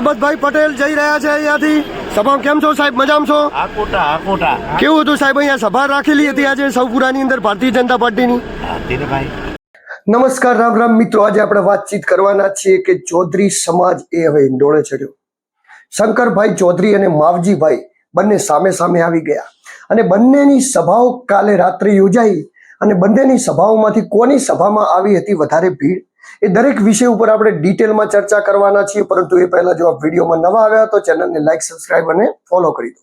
પરબતભાઈ પટેલ જઈ રહ્યા છે અહીંયાથી. સભામાં કેમ છો સાહેબ? મજામાં છો? આકોટા આકોટા કેવું હતું સાહેબ અહીંયા સભા રાખેલી હતી આજે સૌપુરાની અંદર ભારતીય જનતા પાર્ટીની? નમસ્કાર રામ રામ. મિત્રો આજે આપણે વાતચીત કરવાના છીએ કે ચૌધરી સમાજ એ હવે ડોળે ચડ્યો. શંકરભાઈ ચૌધરી અને માવજીભાઈ બંને સામે સામે આવી ગયા. અને બંનેની સભાઓ કાલે રાત્રે યોજાઈ અને બંનેની સભાઓમાંથી કોની સભામાં આવી હતી વધારે ભીડ? એ દરેક વિષય ઉપર આપણે ડિટેલમાં ચર્ચા કરવાના છીએ, પરંતુ એ પહેલા જો આ વિડીયોમાં નવા આવ્યા તો ચેનલને લાઈક સબસ્ક્રાઈબ અને ફોલો કરી દો.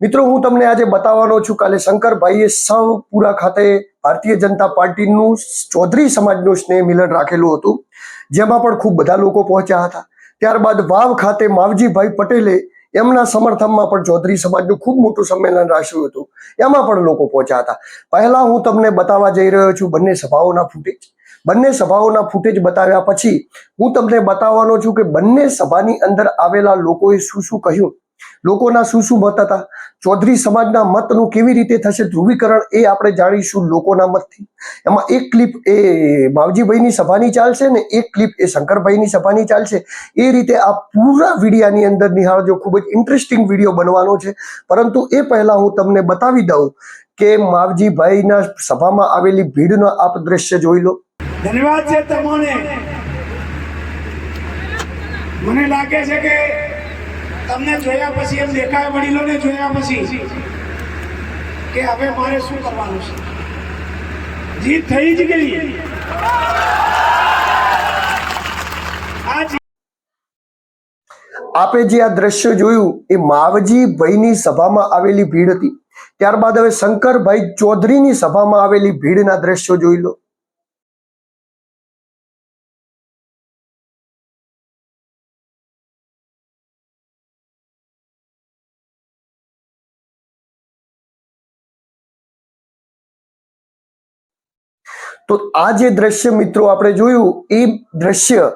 મિત્રો, હું તમને આજે બતાવવાનો છું, કાલે શંકરભાઈએ સૌપુરા ખાતે ભારતીય જનતા પાર્ટીનું ચૌધરી સમાજનું સ્નેહ મિલન રાખેલું હતું, જેમાં પણ ખૂબ બધા લોકો પહોંચ્યા હતા. ત્યારબાદ વાવ ખાતે માવજીભાઈ પટેલે એમના સમર્થનમાં પણ ચૌધરી સમાજનું ખૂબ મોટું સંમેલન રાખ્યું હતું. એમાં પણ લોકો પહોંચ્યા હતા. પહેલા હું તમને બતાવવા જઈ રહ્યો છું, બંને સભાઓના ફૂટેજ બંને સભાઓના ફૂટેજ બતાવ્યા પછી હું તમને બતાવવાનો છું કે બંને સભાની અંદર આવેલા લોકોએ શું શું કહ્યું? લોકોના શું શું મત હતા? ચૌધરી સમાજના મતનું કેવી રીતે થશે? ધ્રુવીકરણ એ આપણે જાણીશું લોકોના મતથી. એમાં એક ક્લિપ એ માવજીભાઈની સભાની ચાલશે ને એક ક્લિપ એ શંકરભાઈની સભાની ચાલશે. એ રીતે આ પૂરા વિડીયાની અંદર નિહાળજો. ખૂબ જ ઇન્ટરેસ્ટિંગ વીડિયો બનવાનો છે. પરંતુ એ પહેલા હું તમને બતાવી દઉં કે માવજીભાઈના સભામાં આવેલી ભીડનો આપ દ્રશ્ય જોઈ લો. ધન્યવાદ છે તમને. મને લાગે છે કે તમને જોયા પછી, એમ દેખાય વડીલોને જોયા પછી, કે હવે મારે શું કરવાનું છે? જીત થઈ જ ગઈ. આપે જે આ દ્રશ્ય જોયું, એ માવજી ભાઈની સભામાં આવેલી ભીડ હતી. ત્યારબાદ હવે શંકરભાઈ ચૌધરીની સભામાં આવેલી ભીડના દ્રશ્યો જોઈ લો. તો આ જે દ્રશ્ય મિત્રો આપણે જોયું, એ દ્રશ્ય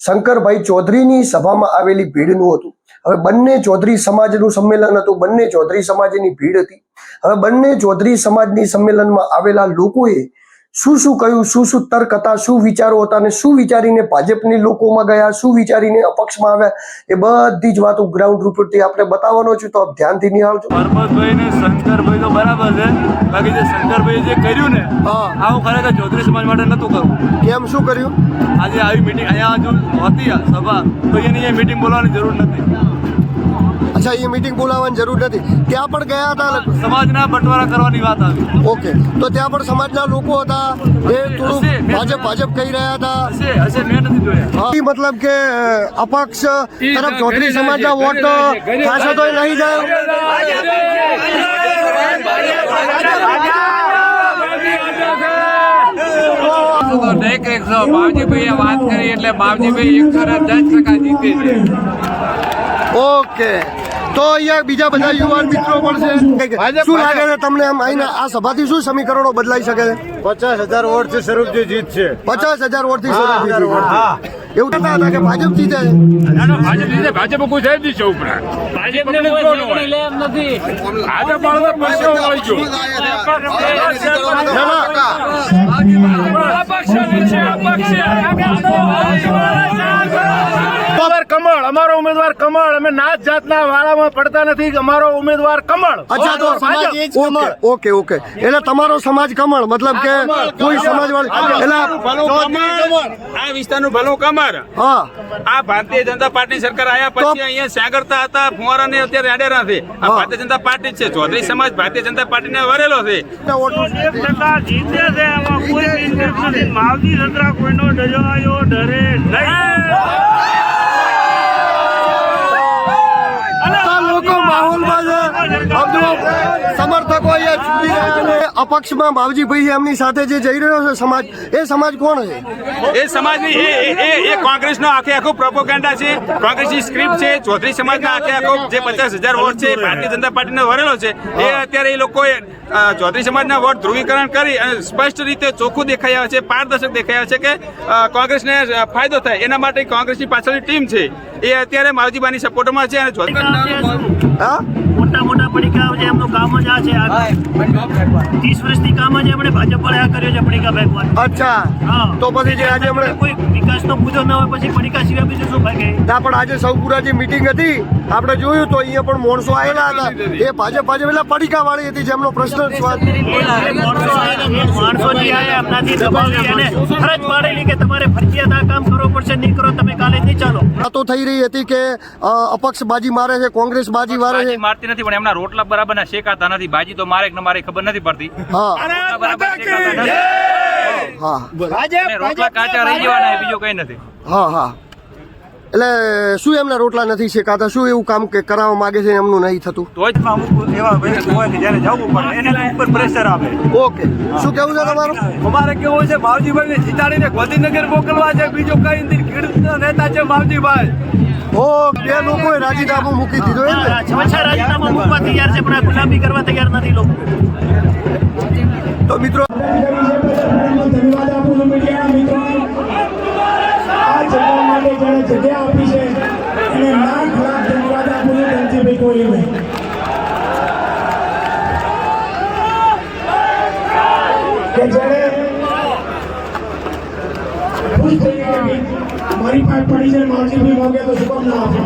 શંકરભાઈ ચૌધરીની સભામાં આવેલી ભીડનું હતું. હવે બંને ચૌધરી સમાજનું સંમેલન હતું, બંને ચૌધરી સમાજની ભીડ હતી. હવે બંને ચૌધરી સમાજની સંમેલનમાં આવેલા લોકોએ શું શું કહ્યું શું શું તર્ક હતા શું વિચારો હતા અને શું વિચારીને ભાજપની લોકોમાં ગયા શું વિચારીને અપક્ષમાં આવ્યા એ બધી જ વાતો ગ્રાઉન્ડ રૂપરથી આપણે બતાવવાનો છું. તો આપ ધ્યાનથી નિહાળજો. પરમતભાઈ ને શંકરભાઈ તો બરાબર છે. બાકી જે શંકરભાઈ જે કર્યું ને હા. હું ખરેખર ચૌધરી સમાજ માટે નતું કરવું કેમ શું કર્યું? આજે આવી મીટિંગ અહીંયા જો હતી સભા તો એની મીટિંગ બોલવાની જરૂર નથી. અચ્છા એ મીટિંગ બોલાવવાની જરૂર નથી. ત્યાં પણ ગયા હતા સમાજના બંટવારા કરવાની વાત આવી. ઓકે. તો ત્યાં પણ સમાજના લોકો હતા. એ થોડું ભાજપ ભાજપ કહી રહ્યા હતા. મતલબ કે અપક્ષ તરફ ચૌધરી સમાજના વોટ ખાસ તો નહીં જાય. બાવજીભાઈએ વાત કરી એટલે બાવજીભાઈ એકસો ને દસ ટકા જીતે છે. ઓકે. તો અહીંયા બીજા બધા યુવાન મિત્રો પણ છે. શું લાગે છે તમને આમ આઈને આ સભાથી શું સમીકરણો બદલાઈ શકે છે? પચાસ હજાર વોટથી સ્વરૂપજી જીત છે પચાસ હજાર ગયું. હા એવું કહેતા હતા કે ભાજપ જીતે છે. ભાજપ જીતે ભાજપ કોઈ સાહેબ દીધો ઉપરાંત ભાજપ ને નથી વાળો પૈસો કમળ અમારો ઉમેદવાર કમળ અમે નાત જાતના વાળામાં પડતા નથી અમારો ઉમેદવાર કમળ અચ્છા તો ઓકે ઓકે એટલે તમારો સમાજ કમળ મતલબ કે કોઈ સમાજ વાળી એટલે આ વિસ્તારનું ભલું કમર. હા. આ ભારતીય જનતા પાર્ટી સરકાર આયા પછી અહીંયા સાગરતા હતા ફુવારા ને અત્યારે આડેરા છે. આ ભારતીય જનતા પાર્ટી જ છે. ચૌધરી સમાજ ભારતીય જનતા પાર્ટી ને વરેલો છે. જીતે છે એમાં કોઈ માવજી સંતરા કોઈનો ડજાયો ડરે નહીં આ લોકો સમર્થકો અહીંયા છૂટી રહ્યા છે. અપક્ષમાં બાવજીભાઈ એમની સાથે જે જઈ રહ્યો છે સમાજ એ સમાજ કોણ છે? એ સમાજની એ એ- કોંગ્રેસનો આખે આખો પ્રોપોગેન્ડા છે. કોંગ્રેસની સ્ક્રિપ્ટ છે ચૌધરી સમાજના આખે આખો જે પચાસ હજાર વોટ છે ભારતીય જનતા પાર્ટીને વરેલો છે. એ અત્યારે એ લોકોએ ચૌધરી સમાજના વોટ ધ્રુવીકરણ કરી અને સ્પષ્ટ રીતે ચોખ્ખું દેખાઈ આવે છે પારદર્શક દેખાઈ આવે છે કે કોંગ્રેસને ફાયદો થાય. એના માટે કોંગ્રેસની પાછળની ટીમ છે. એ અત્યારે માવજીબાની સપોર્ટમાં છે અને હા? મોટા મોટા પડીકા છે એમનું કામ જ આ છે. ત્રીસ વર્ષથી કામ જ આપણે ભાજપ વાળા આ કર્યો છે પડીકા પર અચ્છા. હા. તો પછી જે આજે આપણે કોઈ વિકાસનો મુદ્દો ન હોય પછી પડીકા સિવાય બીજું શું ફેંકે ના પણ આજે સૌપુરા જે મીટિંગ હતી. આપણે જોયું તો અહીંયા પણ મોણસો આવેલા હતા. એ ભાજપ ભાજપ એટલે પડીકા વાળી હતી જેમનો પ્રશ્ન સ્વાદ માણસો જે આયા એમનાથી દબાવી અને ફરજ પાડેલી કે તમારે ફરજિયાત આ કામ કરવો પડશે નહીં કરો તમે કાલે નહીં ચાલો. વાતો થઈ રહી હતી કે અપક્ષ બાજી મારે છે કોંગ્રેસ બાજી મારે છે. મારતી નથી પણ એમના રોટલા બરાબર ના શેકાતા નથી. બાજી તો મારે કે મારે ખબર નથી પડતી. રોટલા નથી. કાચા રહી જવાના બીજું કઈ નથી. હા હા. એટલે શું એમના રોટલા નથી શેકાતા? શું એવું કામ કે કરાવવા માંગે છે એમનું નહીં થતું? તો જ અમુક એવા હોય કે જ્યારે જવું પડે એને ઉપર પ્રેશર આવે. ઓકે. શું કેવું છે તમારું? અમારે કેવું છે માવજીભાઈ ને જીતાડીને ગોધીનગર મોકલવા છે બીજું કઈ નથી. ખેડૂત નેતા છે માવજીભાઈ. ઓ બે લોકો રાજીનામું મૂકી દીધું એમ ને? રાજીનામું મૂકવા તૈયાર છે પણ આ ગુલામી કરવા તૈયાર નથી લોકો. તો મિત્રો ધન્યવાદ આપું છું મીડિયાના મિત્રો આ જગ્યા માટે જેણે જગ્યા આપી છે એને લાખ લાખ ધન્યવાદ આપું છું ધનજીભાઈ કોહલીભાઈ કે જેણે ખુશ થઈ ગયા કે મારી પાસે પડી છે માવજીભાઈ મોગે તો શું ના આપે?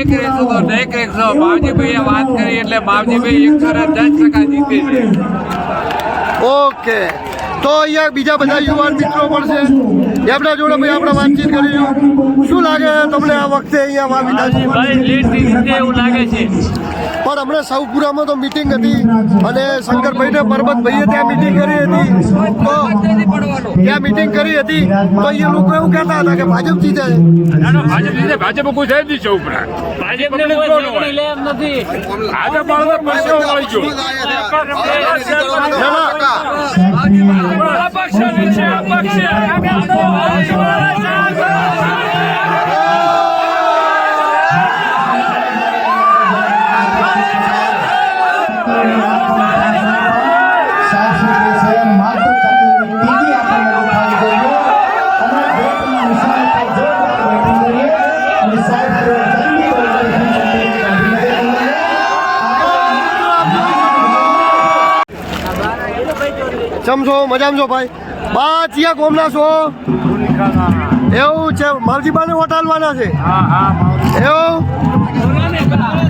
એક રહેશો તો નેક રહેશો. માવજીભાઈએ વાત કરી એટલે માવજીભાઈ એકસો ને દસ ટકા જીતે છે. ઓકે. તો અહીંયા બીજા બધા યુવાન મિત્રો પણ છે. એમના જોડે ભાઈ આપણે વાતચીત કરીશું શું લાગે તમને આ વખતે અહીંયા વા વિધાનસભા ભાઈ લેટ એવું લાગે છે. પણ હમણાં સૌપુરામાં તો મીટિંગ હતી અને શંકરભાઈ ને પરબતભાઈએ ત્યાં મીટિંગ કરી હતી. તો ત્યાં મીટિંગ કરી હતી. તો એ લોકો એવું કહેતા હતા કે ભાજપ જીતે છે. ભાજપ જીતે. ભાજપ કોઈ સાહેબ નહીં છે ઉપરા છો? મજામાં છો ભાઈ? બા ચિયા ગોમના છો? એવું છે માવજીબાને વોટ આલવાના છે? એવું?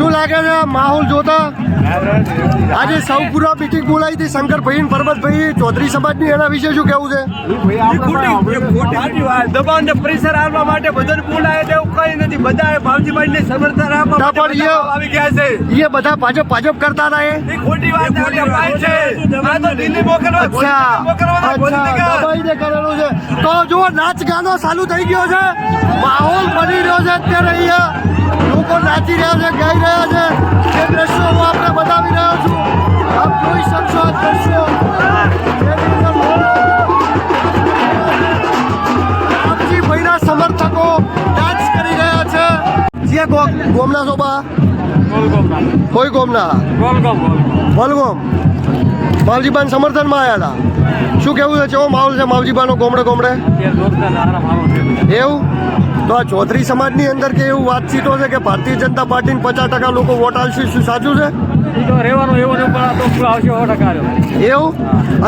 શું લાગે છે? માહોલ જોતા? આજે સૌપુરા મિટિંગ બોલાવી હતી શંકરભાઈ પરબતભાઈ ચૌધરી સમાજની. એના વિશે શું કેવું છે? દબાણ ને પ્રેશર આપવા માટે બધાને બોલાય છે એવું કઈ નથી. બધા ભાવજીભાઈ ને સમર્થન આપવા પણ આવી ગયા છે. એ બધા ભાજપ ભાજપ કરતા હતા એ. ખોટી વાત છે. આ તો દિલ્હી મોકલવા દબાઈને કરેલું છે. તો જો નાચ ગાનો ચાલુ થઈ ગયો છે. માહોલ બની રહ્યો છે અત્યારે અહીંયા. નાચી રહ્યા છે ગાઈ રહ્યા છે. એ દ્રશ્યો હું આપણે બતાવી રહ્યો છું આપ જોઈ શકશો આ દ્રશ્યો. લોકો રામજીભાઈના સમર્થકો ડાન્સ કરી રહ્યા છે. જે ગોમના શોભા કોઈ ગોમના? વલગોમ. માવજીબાન સમર્થનમાં આવ્યા હતા શું કેવું છે કેવો માહોલ છે માવજીબાનો ગોમડે ગોમડે એવું? તો આ ચૌધરી સમાજની અંદર કે એવું વાતચીતો છે કે ભારતીય જનતા પાર્ટીને પચાસ ટકા લોકો વોટ આવશે શું સાચું છે? રહેવાનું એવું નહીં પણ આ તો આવશે સો ટકા એવું?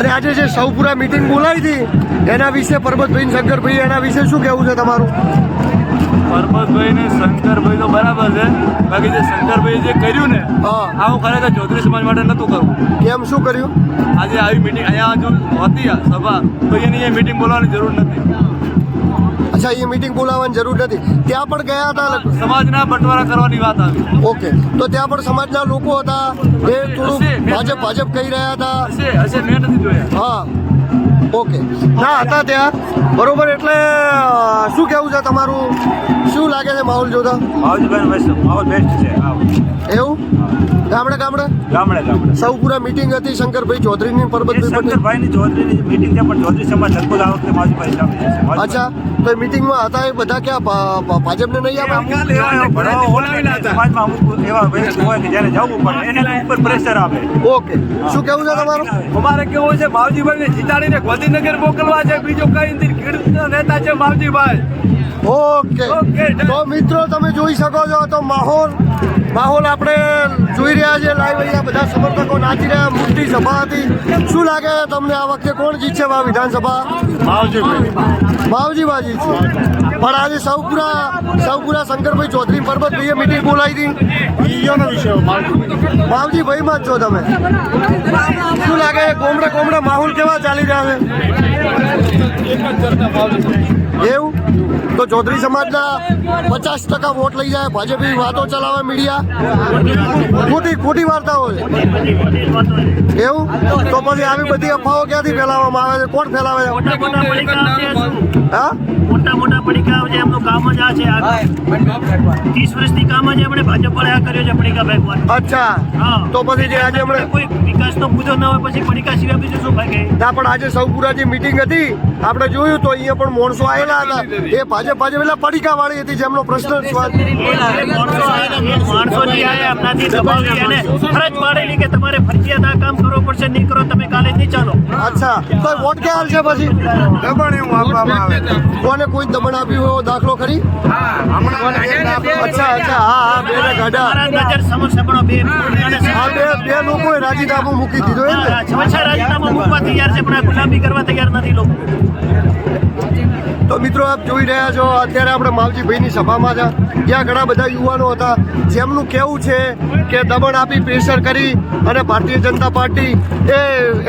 અને આજે જે સૌપુરા મીટિંગ બોલાવી હતી એના વિશે પરબતભાઈ શંકરભાઈ એના વિશે શું કેવું છે તમારું? પરબતભાઈ ને શંકરભાઈ તો બરાબર છે બાકી જે શંકરભાઈ જે કર્યું ને હા. આવું ખરેખર ચૌધરી સમાજ માટે નતું કરવું. કેમ શું કર્યું? આજે આવી મિટિંગ અહીંયા જો હતી આ સભા તો એની એ મીટિંગ બોલવાની જરૂર નથી. અચ્છા એ મિટિંગ બોલાવવાની જરૂર નથી. ત્યાં પણ ગયા હતા સમાજના બંટવારા કરવાની વાત આવી. ઓકે. તો ત્યાં પણ સમાજના લોકો હતા. એ થોડું ભાજપ ભાજપ કહી રહ્યા હતા. હા. ઓકે. ના હતા ત્યાં. બરોબર એટલે શું કેવું છે તમારું? શું લાગે છે માહોલ જોતા? માહોલ બેસ્ટ છે એવું? ગામડે ગામડે? ગામડે ગામડે. સૌપુરા મીટિંગ હતી શંકરભાઈ ચૌધરીની પટેલ? શંકરભાઈની ચૌધરીની મીટિંગ છે પણ ચૌધરી સમાજ લગભગ આ વખતે માવજીભાઈ સામે જશે અચ્છા તો એ મીટિંગમાં હતા એ બધા ક્યાં ભાજપને નહીં આપ્યા સમાજમાં અમુક એવા હોય કે જ્યારે જવું પડે એને ઉપર પ્રેશર આવે. ઓકે. શું કેવું છે તમારું? અમારે કેવું છે માવજીભાઈ ને જીતાડીને ગોધીનગર મોકલવા છે. બીજો કઈ નથી. ખેડૂતના નેતા છે માવજીભાઈ. ઓકે. તો મિત્રો તમે જોઈ શકો છો તો માહોલ. માહોલ આપણે જોઈ રહ્યા છે લાઈવ અહીંયા બધા સમર્થકો નાચી રહ્યા મોટી સભા હતી. શું લાગે તમને આ વખતે કોણ જીતશે આ વિધાનસભા? માવજીભાઈ. છે પણ આજે સૌપુરા સૌપુરા શંકરભાઈ ચૌધરી પરબતભાઈએ મિટિંગ બોલાવી હતી. માવજીભાઈ. માં જ છો તમે. શું લાગે? કોમડા કોમડા માહોલ કેવા ચાલી રહ્યા છે? એવું? તો ચૌધરી સમાજના પચાસ ટકા વોટ લઈ જાય ભાજપની વાતો ચલાવે મીડિયા? ખોટી ખોટી વાર્તાઓ છે. એવું? તો પછી આવી બધી અફવાઓ ક્યાંથી ફેલાવવામાં આવે છે? કોણ ફેલાવે છે? મોટા મોટા પડીકા છે શું? હા? મોટા મોટા પડીકા છે એમનું કામ જ આ છે. આ ત્રીસ વર્ષથી કામ જ એમણે ભાજપ આ કર્યો છે પડીકા ભાઈ અચ્છા. હા. તો પછી જે આજે હમણાં કોઈ વિકાસનો મુદ્દો ન હોય પછી પડીકા સિવાય બીજું શું ના પણ આજે સૌપુરા જે મિટિંગ હતી. આપણે જોયું તો અહીંયા પણ માણસો આવેલા હતા. એ ભાજપ ભાજપ એટલે પડીકા વાળી હતી જેમનો પ્રશ્ન ફરજ પાડેલી કે તમારે ફરજિયાત આ કામ કરવું પડશે નહીં કરો તમે કાલે નહીં ચાલો. અચ્છા તો વોટ ક્યાં છે પછી? દબાણ એવું આપવામાં આવે. કોને કોઈ દબણ આપ્યું હોય એવો દાખલો ખરી? અચ્છા અચ્છા હા હા બે ગાડા બે. બે લોકોએ રાજીનામું મૂકી દીધું ને છ મૂકવા તૈયાર છે પણ ગુલામી કરવા તૈયાર નથી લોકો. તો મિત્રો આપ જોઈ રહ્યા છો, અત્યારે આપણે માવજીભાઈની સભામાં છે. જ્યાં ઘણા બધા યુવાનો હતા. જેમનું કહેવું છે કે દમણ આપી પ્રેશર કરી અને ભારતીય જનતા પાર્ટી એ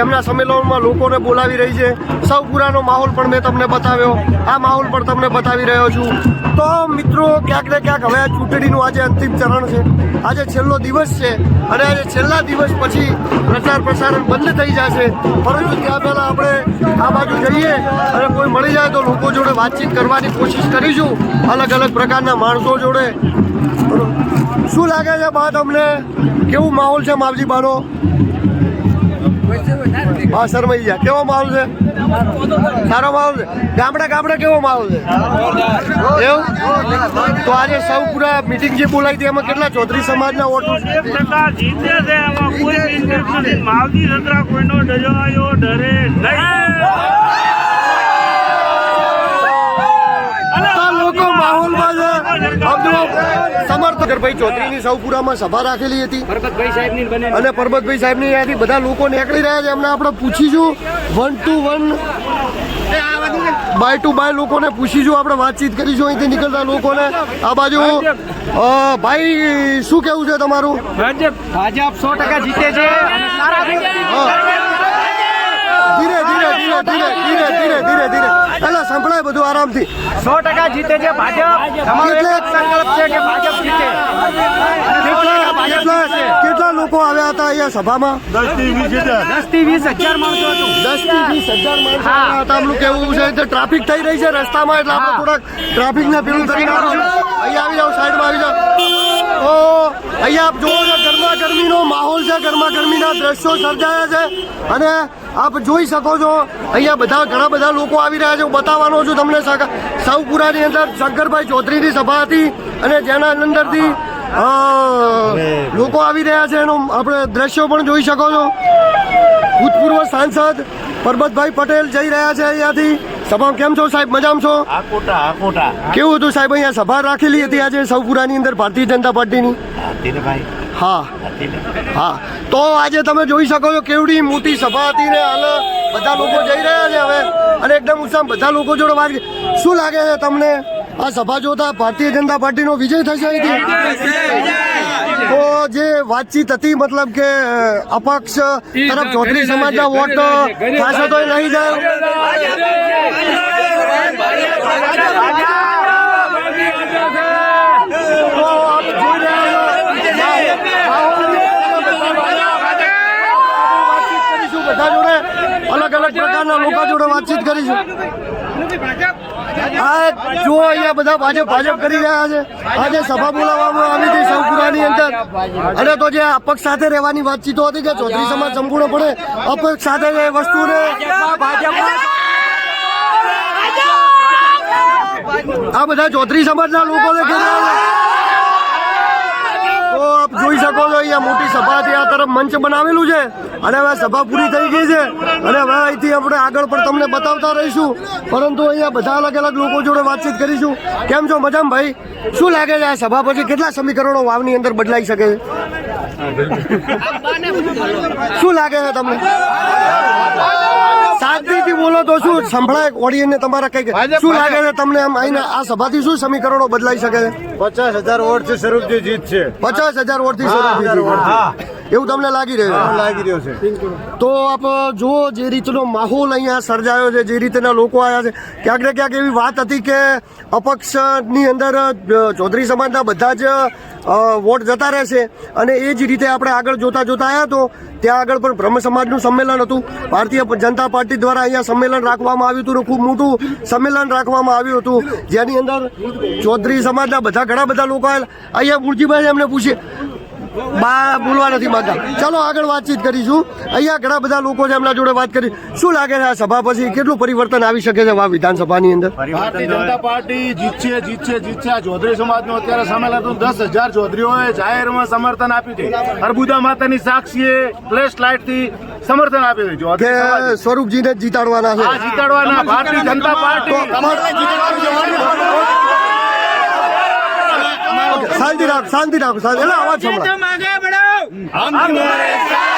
એમના સંમેલનમાં લોકોને બોલાવી રહી છે. સૌ પુરાનો માહોલ પણ મેં તમને બતાવ્યો. આ માહોલ પણ તમને બતાવી રહ્યો છું. તો મિત્રો, ક્યાંક ને ક્યાંક હવે ચૂંટણીનું આજે અંતિમ ચરણ છે. આજે છેલ્લો દિવસ છે અને આજે છેલ્લા દિવસ પછી પ્રચાર પ્રસારણ બંધ થઈ જશે. પરંતુ ત્યાં પહેલાં આપણે આ બાજુ જઈએ. અને કોઈ મળી જાય તો લોકો જોડે વાતચીત કરવાની કોશિશ કરીશું. અલગ અલગ પ્રકારના માણસો જોડે. શું લાગે છે બા તમને? કેવું માહોલ છે માવજી બાનો? હા શરમાઈ ગયા. કેવો માહોલ છે? સારો માહોલ છે? ગામડે ગામડે કેવો માહોલ છે? એવું? તો આજે સૌ પૂરા મિટિંગ જે બોલાવી હતી, એમાં કેટલા ચૌધરી સમાજના વોટ માવજી કોઈનો ડરે નહીં. ભાઈ ચૌધરીની સૌપુરામાં સભા રાખેલી હતી. પરબતભાઈ સાહેબની અને પરબતભાઈ સાહેબની ત્યાંથી બધા લોકો નીકળી રહ્યા છે. એમને આપણે પૂછીશું one to one by to by લોકોને પૂછીશું આપણે વાતચીત કરીશું. અહીંથી નીકળતા લોકોને. આ બાજુ ભાઈ શું કેવું છે તમારું? ભાજપ. ભાજપ સો ટકા જીતે છે. ધીરે ધીરે ધીરે ધીરે ધીરે ધીરે ધીરે. એટલે સંભળાય બધું આરામથી. સો ટકા જીતે છે ભાજપ. સંકલ્પ છે કે ભાજપ જીતે. કેટલા લોકો આવ્યા હતા અહીંયા સભામાં? દસથી વીસ હજાર માણસો હતું. દસથી વીસ હજાર માણસો હતા. આમનું કેવું છે કે ટ્રાફિક થઈ રહી છે રસ્તામાં એટલે આપણે થોડાક ટ્રાફિક ને પેલું કરી નાખીશું. અહીંયા આવી જાઓ સાઈડમાં આવી જાઓ. તો અહીંયા આપ જોવો છો ગરમા ગરમીનો માહોલ છે ગરમા ગરમીના દ્રશ્યો સર્જાયા છે. અને આપ જોઈ શકો છો અહીંયા બધા ઘણા બધા લોકો આવી રહ્યા છે. હું બતાવવાનો છું તમને સાવપુરાની અંદર શંકરભાઈ ચૌધરીની સભા હતી અને જેના અંદરથી લોકો આવી રહ્યા છે. એનો આપણે દ્રશ્યો પણ જોઈ શકો છો. ભૂતપૂર્વ સાંસદ પરબતભાઈ પટેલ જઈ રહ્યા છે અહીંયાથી. સભામાં કેમ છો સાહેબ? મજામાં છો? કેવું હતું સાહેબ? અહીંયા સભા રાખેલી હતી આજે સૌપુરાની અંદર ભારતીય જનતા પાર્ટીની. હા. હા તો આજે તમે જોઈ શકો છો કેવડી મોટી સભા હતી ને હાલ બધા લોકો જઈ રહ્યા છે હવે અને એકદમ ઉત્સાહ બધા લોકો જોડે વાત શું લાગે છે તમને આ સભા જોતા ભારતીય જનતા પાર્ટીનો વિજય થશે અહીંથી તો જે વાતચીત હતી મતલબ કે અપક્ષ તરફ ચૌધરી સમાજના વોટ થશે તો નહીં જાય તો આપ જોઈ રહ્યા છો વાતચીત કરીશું બધા જોડે અલગ પ્રકારના લોકો જોડે વાતચીત કરીશું. આ જુઓ અહીંયા બધા ભાજપ ભાજપ કરી રહ્યા છે. આજે સભા બોલાવવામાં આવી હતી સૌપુરાની અંદર. અને તો જે અપક્ષ સાથે રહેવાની વાતચીતો હતી કે ચૌધરી સમાજ સંપૂર્ણપણે અપક્ષ સાથે વસ્તુને આ બધા ચૌધરી સમાજના લોકો જોઈ શકો છો અહીંયા મોટી સભાથી આ તરફ મંચ બનાવેલું છે. અને હવે સભા પૂરી થઈ ગઈ છે. અને હવે અહીંથી આપણે આગળ પણ તમને બતાવતા રહીશું. પરંતુ અહીંયા બધા અલગ અલગ લોકો જોડે વાતચીત કરીશું. કેમ છો? મજામાં ભાઈ? શું લાગે છે આ સભા પછી કેટલા સમીકરણો વાવની અંદર બદલાઈ શકે છે? શું લાગે છે તમને? શાંતિથી બોલો તો શું? સંભળાય ઓડિયન્સને તમારા કઈ શું લાગે છે તમને આમ આઈને આ સભાથી શું સમીકરણો બદલાઈ શકે? છે પચાસ હજાર વોટ છે સ્વરૂપજી જીત છે. પચાસ હજાર વોટથી થઈ એવું તમને લાગી રહ્યું લાગી રહ્યો છે. તો આપ જુઓ જે રીતનો માહોલ અહીંયા સર્જાયો છે જે રીતના લોકો આવ્યા છે. ક્યાંક ને ક્યાંક એવી વાત હતી કે અપક્ષની અંદર ચૌધરી સમાજના બધા જ વોટ જતા રહેશે અને એ જ રીતે આપણે આગળ જોતા જોતા આવ્યા તો ત્યાં આગળ પણ બ્રહ્મ સમાજનું સંમેલન હતું. ભારતીય જનતા પાર્ટી દ્વારા અહીંયા સંમેલન રાખવામાં આવ્યું હતું ખૂબ મોટું સંમેલન રાખવામાં આવ્યું હતું. જેની અંદર ચૌધરી સમાજના બધા ઘણા બધા લોકો આવેલા અહીંયા મૂળજીભાઈ એમને પૂછીએ. બા બોલવા નથી માંગતા. ચાલો આગળ વાતચીત કરીશું. અહીંયા ઘણા બધા લોકો છે એમના જોડે વાત કરી. શું લાગે છે આ સભા પછી? કેટલું પરિવર્તન આવી શકે છે આ વિધાનસભાની અંદર? ભારતીય જનતા પાર્ટી જીતશે જીતશે જીતશે. આ ચૌધરી સમાજનો અત્યારે સંમેલન હતું. દસ હજાર ચૌધરીઓએ જાહેરમાં સમર્થન આપ્યું છે. અર્બુદા માતાની સાક્ષીએ ફ્લેશ લાઇટથી સમર્થન આપ્યું છે. કે. સ્વરૂપજીને જ જીતાડવાના છે. જીતાડવાના. ભારતીય જનતા પાર્ટી શાંતિ રાખ શાંતિ રાખો શાંતિ એટલે અવાજ સંભળાય અમારો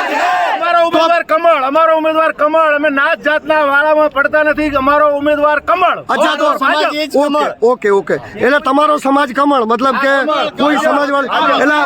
ઉમેદવાર કમળ અમારો ઉમેદવાર કમળ. અમે નાત જાતના વાળામાં પડતા નથી અમારો ઉમેદવાર કમળ. અચ્છા તો ઓકે ઓકે ઓકે. એટલે તમારો સમાજ કમળ મતલબ કે કોઈ સમાજ એટલે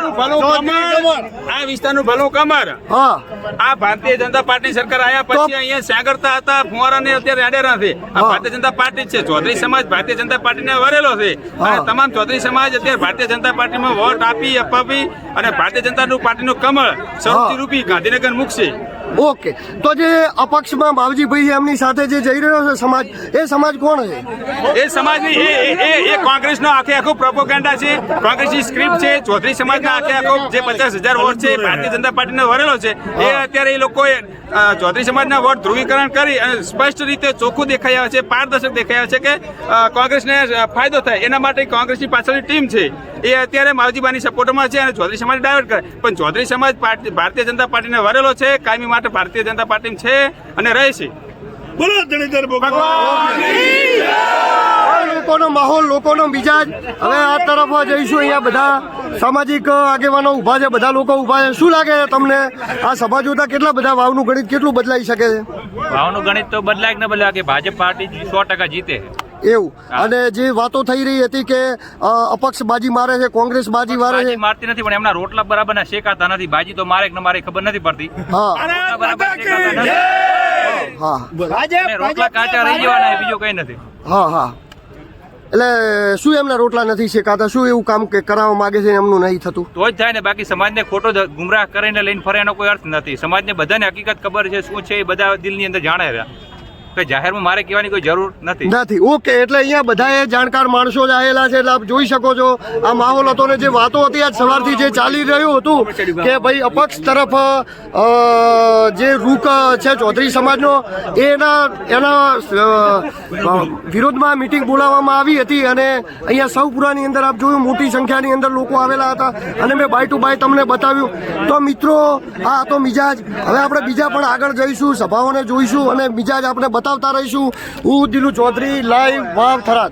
આ વિસ્તારનું ભલું કમર હા. આ ભારતીય જનતા પાર્ટી સરકાર આયા પછી અહીંયા સાગરતા હતા ફુવારા ને અત્યારે આડેરા છે આ. ભારતીય જનતા પાર્ટી જ છે. ચૌધરી સમાજ ભારતીય જનતા પાર્ટીને વરેલો છે. અને તમામ ચૌધરી સમાજ અત્યારે ભારતીય જનતા પાર્ટીમાં વોટ આપી અપાવી અને ભારતીય જનતા પાર્ટીનું કમળ સૌથી રૂપી ગાંધીનગર મૂકશે ઓકે. તો જે અપક્ષમાં બાવજીભાઈ એમની સાથે જે જઈ રહ્યો છે સમાજ એ સમાજ કોણ છે? એ સમાજની એ એ- એ કોંગ્રેસનો આખે આખો પ્રોપોગેન્ડા છે. કોંગ્રેસની સ્ક્રિપ્ટ છે ચૌધરી સમાજના આખે આખો જે પચાસ હજાર વોટ છે ભારતીય જનતા પાર્ટીને વરેલો છે. એ અત્યારે એ લોકોએ ચૌધરી સમાજના વોટ ધ્રુવીકરણ કરી અને સ્પષ્ટ રીતે ચોખ્ખું દેખાઈ આવે છે પારદર્શક દેખાઈ આવે છે કે કોંગ્રેસને ફાયદો થાય. એના માટે કોંગ્રેસની પાછળની ટીમ છે. એ અત્યારે માવજીબાની સપોર્ટમાં છે અને ચૌધરી સમાજ ડાયવર્ટ કરે. પણ ચૌધરી સમાજ પાર્ટી- ભારતીય જનતા પાર્ટીને વરેલો છે કાયમી માટે ભારતીય જનતા પાર્ટી છે અને રહે છે. લોકોનો માહોલ લોકોનો મિજાજ. હવે આ તરફ જઈશું અહીંયા બધા સામાજિક આગેવાનો ઊભા છે બધા લોકો ઊભા છે. શું લાગે છે તમને? આ સભા જોતા કેટલા બધા વાવનું ગણિત કેટલું બદલાઈ શકે છે? ભાવનું ગણિત તો બદલાય કે ન બદલાય. કે ભાજપ પાર્ટી સો ટકા જીતે. એવું. અને જે વાતો થઈ રહી હતી કે અપક્ષ બાજી મારે છે કોંગ્રેસ બાજી મારે બાજી છે. મારતી નથી પણ એમના રોટલા બરાબર ના શેકાતા નથી. બાજી તો મારે કે ન મારે ખબર નથી પડતી. હા. રોટલા કાચા રહી જવાના બીજો કઈ નથી. હા હા. એટલે શું એમના રોટલા નથી શેકાતા? શું એવું કામ કે કરાવવા માંગે છે એમનું નહીં થતું? તો જ થાય ને બાકી સમાજને ખોટો જ ગુમરાહ કરીને લઈને ફરે એનો કોઈ અર્થ નથી. સમાજને બધાને હકીકત ખબર છે શું છે એ બધા દિલની અંદર જાણે રહ્યા. કે જાહેરમાં મારે કહેવાની કોઈ જરૂર નથી. નથી. ઓકે, એટલે અહીંયા બધા જાણકાર માણસો જ આવેલા છે, એટલે આપ જોઈ શકો છો, આ માહોલ હતો ને જે વાતો હતી આજ સવારથી જે ચાલી રહ્યું હતું, કે ભાઈ અપક્ષ તરફ જે રૂક છે ચૌધરી સમાજનો, એના એના વિરોધમાં મિટિંગ બોલાવવામાં આવી હતી અને અહીંયા સૌપુરાની અંદર આપ જોયું, મોટી સંખ્યાની અંદર લોકો આવેલા હતા. અને મેં બાય ટુ બાય તમને બતાવ્યું. તો મિત્રો, આ હતો મિજાજ. હવે આપણે બીજા પણ આગળ જઈશું, સભાઓને જોઈશું અને મિજાજ આપણે બતાવતા રહીશું. હું દિલુ ચૌધરી લાઈવ વાવ થરાદ.